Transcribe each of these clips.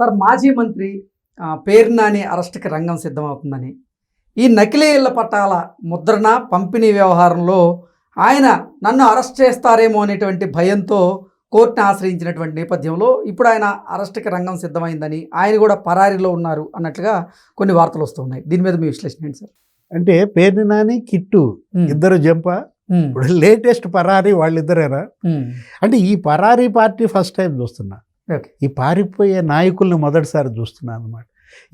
Sir మాజీ మంత్రి ఆ, పేరు నాని అరెస్ట్కి రంగం సిద్ధమవుతుందని. ఈ నకిలీ ఇళ్ళ పట్టాల ముద్రణ పంపిణీ వ్యవహారంలో ఆయన నన్ను అరెస్ట్ చేస్తారేమో అనేటువంటి భయంతో కోర్టును ఆశ్రయించినటువంటి నేపథ్యంలో ఇప్పుడు ఆయన అరెస్ట్కి రంగం సిద్ధమైందని ఆయన కూడా పరారీలో ఉన్నారు అన్నట్లుగా కొన్ని వార్తలు వస్తున్నాయి. దీని మీద మీ విశ్లేషణ ఏంటి సార్? అంటే పేర్ని నాని కిట్టు ఇద్దరు జంప. ఇప్పుడు లేటెస్ట్ పరారీ వాళ్ళిద్దరేనా? అంటే ఈ పరారీ పార్టీ ఫస్ట్ టైం చూస్తున్నా. ఈ పారిపోయే నాయకుల్ని మొదటిసారి చూస్తున్నా అనమాట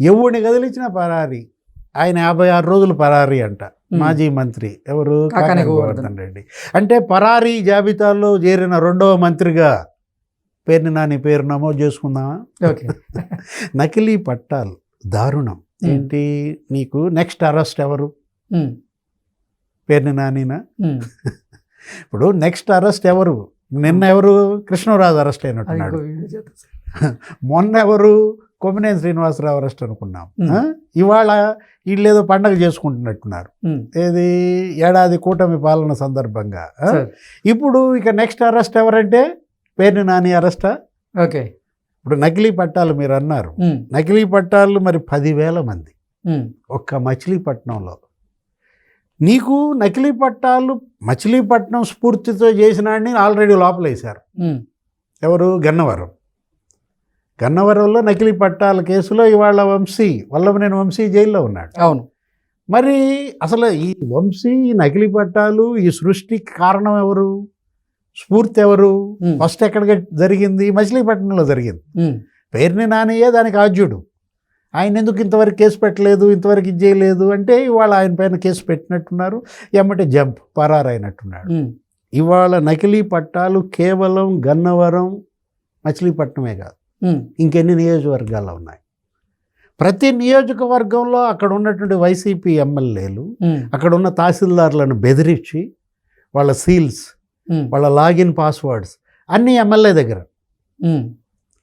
ఎవరిని కదిలించిన పరారీ. ఆయన యాభై ఆరు రోజులు పరారీ అంట. మాజీ మంత్రి. ఎవరు? గోవర్ధన్. రెడ్డి. అంటే పరారీ జాబితాలో చేరిన రెండవ మంత్రిగా పేరుని నాని పేరు నమోదు చేసుకుందామా? ఓకే. నకిలీ పట్టాలు. దారుణం. ఏంటి? నీకు నెక్స్ట్ అరెస్ట్ ఎవరు? పేరుని నానినా. ఇప్పుడు నెక్స్ట్ అరెస్ట్ ఎవరు? నిన్న ఎవరు కృష్ణరాజు అరెస్ట్ అయినట్టున్నాడు. మొన్న ఎవరు కొమ్మినేని శ్రీనివాసరావు అరెస్ట్ అనుకున్నాం? ఇవాళ వీళ్ళు ఏదో పండగ చేసుకుంటున్నట్టున్నారు. ఏది? ఏడాది కూటమి పాలన సందర్భంగా. ఇప్పుడు ఇక నెక్స్ట్ అరెస్ట్ ఎవరంటే పేరుని నాని అరెస్టా ఓకే. ఇప్పుడు నకిలీ పట్టాలు మీరు అన్నారు. నకిలీ పట్టాలు మరి పదివేల మంది. ఒక్క మచిలీపట్నంలో. నీకు నకిలీ పట్టాలు మచిలీపట్నం స్ఫూర్తితో చేసినాడిని ఆల్రెడీ లోపలేశారు. ఎవరు? గన్నవరం. గన్నవరంలో నకిలీ పట్టాల కేసులో ఇవాళ వంశీ వల్లభనేని వంశీ జైల్లో ఉన్నాడు. అవును. మరి అసలు ఈ వంశీ ఈ నకిలీ పట్టాలు ఈ సృష్టికి కారణం ఎవరు? స్ఫూర్తి ఎవరు? ఫస్ట్ ఎక్కడ జరిగింది? మచిలీపట్నంలో జరిగింది. పేరుని నానయ్యే దానికి ఆద్యుడు. ఆయన ఎందుకు ఇంతవరకు కేసు పెట్టలేదు ఇంతవరకు ఇది చేయలేదు అంటే ఇవాళ ఆయన పైన కేసు పెట్టినట్టున్నారు. ఎమ్మటే జంప్ పరారైనట్టున్నాడు. ఇవాళ నకిలీ పట్టాలు కేవలం గన్నవరం మచిలీపట్నమే కాదు. ఇంకెన్ని నియోజకవర్గాల్లో ఉన్నాయి? ప్రతి నియోజకవర్గంలో అక్కడ ఉన్నటువంటి వైసీపీ ఎమ్మెల్యేలు అక్కడ ఉన్న తహసీల్దార్లను బెదిరించి వాళ్ళ సీల్స్ వాళ్ళ లాగిన్ పాస్వర్డ్స్ అన్నీ ఎమ్మెల్యే దగ్గర.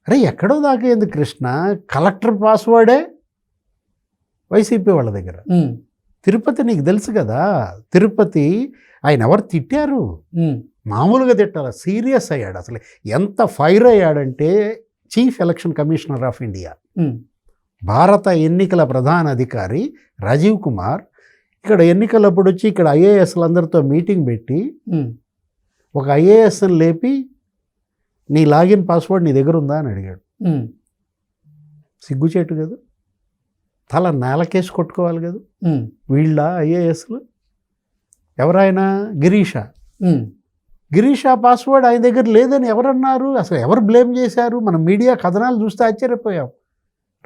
అరే ఎక్కడో దాకేంది కృష్ణ? కలెక్టర్ పాస్వర్డే? వైసీపీ వాళ్ళ దగ్గర. తిరుపతి నీకు తెలుసు కదా తిరుపతి ఆయన ఎవరు తిట్టారు? మామూలుగా తిట్టారు సీరియస్ అయ్యాడు అసలు. ఎంత fire అయ్యాడంటే chief election commissioner of India. భారత ఎన్నికల ప్రధాన అధికారి రాజీవ్ కుమార్ ఇక్కడ ఎన్నికలప్పుడు వచ్చి ఇక్కడ ఐఏఎస్లందరితో మీటింగ్ పెట్టి ఒక ఐఏఎస్ని లేపి నీ లాగిన్ పాస్వర్డ్ నీ దగ్గర ఉందా అని అడిగాడు. సిగ్గుచేటు కదా. తల నేలకేసి కొట్టుకోవాలి కదా. వీళ్ళ ఐఏఎస్లు? ఎవరైనా గిరీష. గిరీష్ పాస్వర్డ్ ఆయన దగ్గర లేదని ఎవరన్నారు? అసలు ఎవరు బ్లేమ్ చేశారు? మనం మీడియా కథనాలు చూస్తే ఆశ్చర్యపోయాం.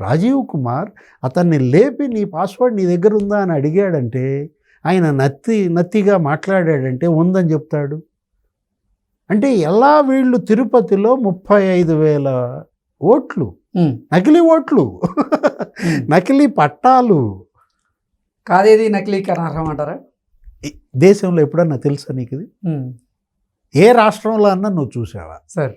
రాజీవ్ కుమార్ అతన్ని లేపి నీ పాస్వర్డ్ నీ దగ్గర ఉందా అని అడిగాడంటే ఆయన నత్తి నత్తిగా మాట్లాడాడంటే ఉందని చెప్తాడు. అంటే ఎలా వీళ్ళు తిరుపతిలో ముప్పై ఐదు వేల ఓట్లు నకిలీ ఓట్లు. నకిలీ పట్టాలు. కాదేది నకిలీకరణ అర్హం అంటారా? దేశంలో ఎప్పుడన్నా తెలుసా నీకు ఇది? ఏ రాష్ట్రంలో అన్నా నువ్వు చూసావా? సార్.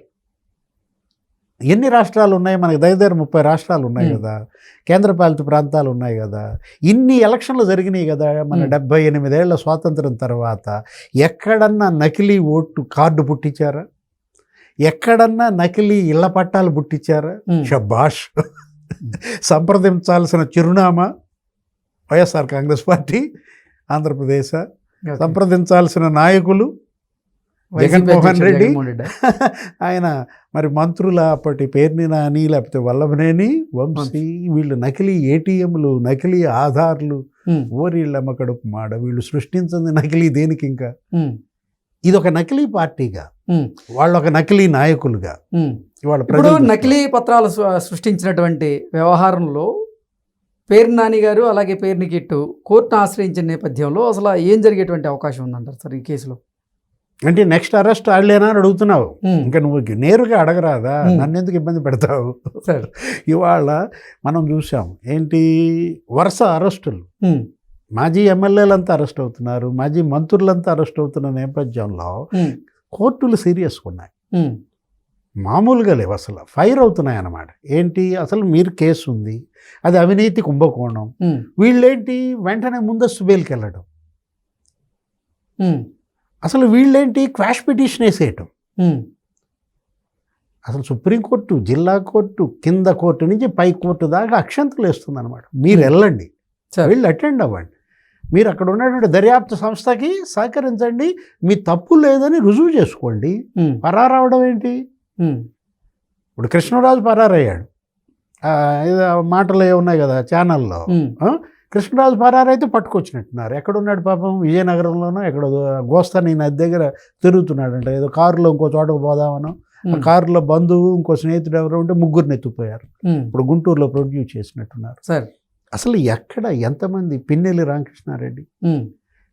ఎన్ని రాష్ట్రాలు ఉన్నాయి? మనకి దగ్గర ముప్పై రాష్ట్రాలు ఉన్నాయి. కదా. కేంద్రపాలిత ప్రాంతాలు ఉన్నాయి కదా. ఇన్ని ఎలక్షన్లు జరిగినాయి కదా మన. డెబ్బై ఎనిమిదేళ్ళ స్వాతంత్రం తర్వాత. ఎక్కడన్నా నకిలీ ఓటు కార్డు పుట్టించారా? ఎక్కడన్నా నకిలీ ఇళ్ళ పట్టాలు పుట్టించారా? షబాష్. సంప్రదించాల్సిన చిరునామా వైఎస్ఆర్ కాంగ్రెస్ పార్టీ ఆంధ్రప్రదేశ్. సంప్రదించాల్సిన నాయకులు జగన్మోహన్ రెడ్డి. ఆయన మరి మంత్రుల అప్పటి పేర్ని నాని లేకపోతే వల్లభనేని వంశీ వీళ్ళు నకిలీ ఏటీఎంలు నకిలీ ఆధార్లు. ఓరిళ్ళమ్మ కడుపు మాడ వీళ్ళు సృష్టించింది నకిలీ దేనికి ఇంకా ఇది ఒక నకిలీ పార్టీగా వాళ్ళు ఒక నకిలీ నాయకులుగా. ఇవాళ ఇప్పుడు నకిలీ పత్రాలు సృష్టించినటువంటి వ్యవహారంలో పేరు నాని గారు అలాగే పేరుని కిట్టు కోర్టును ఆశ్రయించిన నేపథ్యంలో అసలు ఏం జరిగేటువంటి అవకాశం ఉందంటారు సార్ ఈ కేసులో? అంటే నెక్స్ట్ అరెస్ట్ ఆడలేనా అని అడుగుతున్నావు. ఇంకా నువ్వు నేరుగా అడగరాదా. నన్ను ఎందుకు ఇబ్బంది పెడతావు? సార్. ఇవాళ మనం చూసాం ఏంటి వరుస అరెస్టులు. మాజీ ఎమ్మెల్యేలంతా అరెస్ట్ అవుతున్నారు మాజీ మంత్రులంతా అరెస్ట్ అవుతున్న నేపథ్యంలో కోర్టులు సీరియస్గా ఉన్నాయి. మామూలుగా లేవు అసలు ఫైర్ అవుతున్నాయి అన్నమాట ఏంటి? అసలు మీరు కేసు ఉంది అది అవినీతి కుంభకోణం. వీళ్ళేంటి? వెంటనే ముందస్తు బెయిల్కి వెళ్ళడం. అసలు వీళ్ళేంటి? క్వాష్ పిటిషన్ వేసేయటం. అసలు సుప్రీంకోర్టు జిల్లా కోర్టు కింద కోర్టు నుంచి పై కోర్టు దాకా అక్షంతలు వేస్తుంది అనమాట మీరు వెళ్ళండి. వెళ్ళి అటెండ్ అవ్వండి. మీరు అక్కడ ఉన్నటువంటి దర్యాప్తు సంస్థకి సహకరించండి. మీ తప్పు లేదని రుజువు చేసుకోండి. పరారవడం ఏంటి? ఇప్పుడు కృష్ణరాజు పరారయ్యాడు. మాటలు ఉన్నాయి కదా ఛానల్లో. కృష్ణరాజు పరారైతే పట్టుకొచ్చినట్టున్నారు. ఎక్కడున్నాడు పాపం? విజయనగరంలోనో ఎక్కడో గోస్తాని నది దగ్గర తిరుగుతున్నాడంట. ఏదో కారులో ఇంకో చోటకు పోదామనో కారులో బంధువు ఇంకో స్నేహితుడు ఎవరు ఉంటే ముగ్గురిని ఎత్తుపోయారు ఇప్పుడు గుంటూరులో ప్రొడ్యూస్ చేసినట్టున్నారు. సరే. అసలు ఎక్కడ ఎంతమంది పిన్నెల్లి రామకృష్ణారెడ్డి?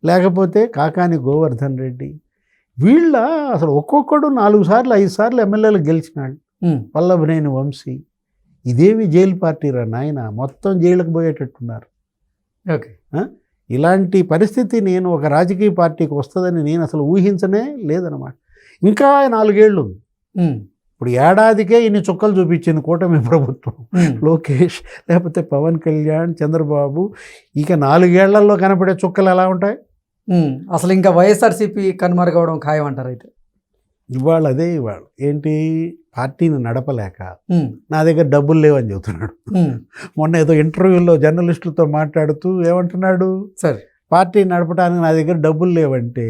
లేకపోతే కాకాని గోవర్ధన్ రెడ్డి? వీళ్ళ అసలు ఒక్కొక్కడు నాలుగు సార్లు ఐదు సార్లు ఎమ్మెల్యేలు గెలిచినాడు. ఉమ్, వల్లభనేని వంశీ. ఇదేమి జైలు పార్టీ రా నాయన? మొత్తం జైలుకు పోయేటట్టున్నారు. ఓకే. ఇలాంటి పరిస్థితి నేను ఒక రాజకీయ పార్టీకి వస్తుందని నేను అసలు ఊహించనే లేదనమాట ఇంకా నాలుగేళ్ళు ఉంది. ఇప్పుడు ఏడాదికే ఇన్ని చుక్కలు చూపించింది కూటమి ప్రభుత్వం. లోకేష్ లేకపోతే పవన్ కళ్యాణ్ చంద్రబాబు ఇక నాలుగేళ్ళలో కనపడే చుక్కలు ఎలా ఉంటాయి? అసలు ఇంకా వైఎస్ఆర్సీపీ కనుమరుగవడం ఖాయం అంటారు అయితే. ఇవాళ అదే ఇవాళ. ఏంటి? పార్టీని నడపలేక నా దగ్గర డబ్బులు లేవని చెబుతున్నాడు. మొన్న ఏదో ఇంటర్వ్యూలో జర్నలిస్టులతో మాట్లాడుతూ ఏమంటున్నాడు? సరే. పార్టీ నడపడానికి నా దగ్గర డబ్బులు లేవంటే.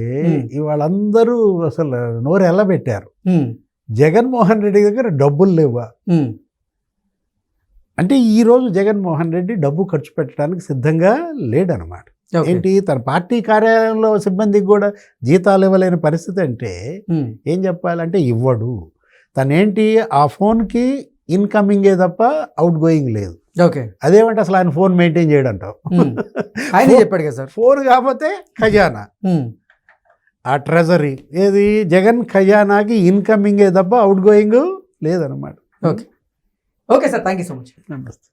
ఇవాళ అందరూ అసలు నోరు ఎల్లబెట్టారు ఉమ్, జగన్మోహన్ రెడ్డి దగ్గర డబ్బులు లేవా? అంటే ఈ రోజు జగన్మోహన్ రెడ్డి డబ్బు ఖర్చు పెట్టడానికి సిద్ధంగా లేడనమాట. ఏంటి? తన పార్టీ కార్యాలయంలో సిబ్బందికి కూడా జీతాలు ఇవ్వలేని పరిస్థితి అంటే ఏం చెప్పాలంటే ఇవ్వడు. తనేంటి? ఆ ఫోన్కి ఇన్కమింగే తప్ప అవుట్ గోయింగ్ లేదు. ఓకే. అదేమంటే అసలు ఆయన ఫోన్ మెయింటైన్ చేయడంటావు? ఆయన చెప్పాడు కదా సార్. ఫోన్ కాకపోతే ఖజానా. ఆ ట్రెజరీ. ఏది? జగన్ ఖజానాకి ఇన్కమింగే తప్ప అవుట్ గోయింగ్ లేదనమాట okay. Okay sir thank you so much. నమస్తే.